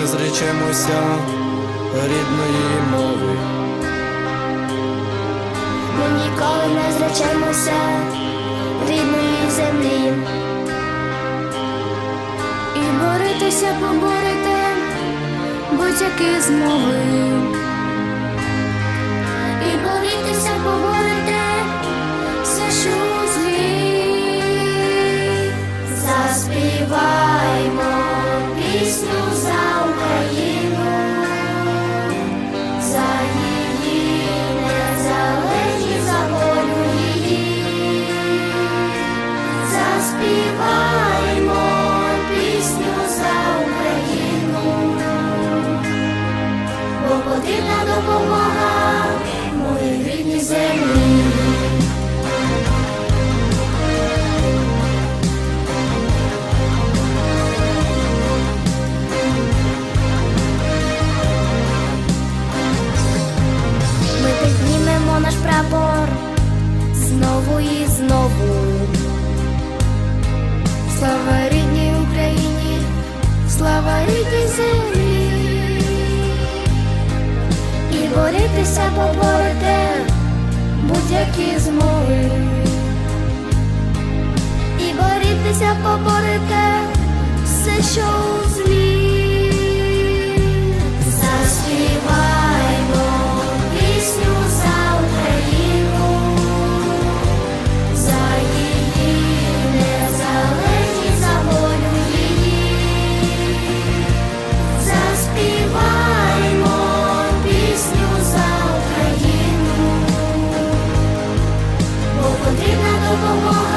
ми зречемося рідної мови. Ми ніколи не зречемося рідної землі. І боритися, поборити будь-які змови. І боритися, поборити все, що у злі заспівати. Боритися поборете будь-які змови. І борітеся, поборете все, що. the world.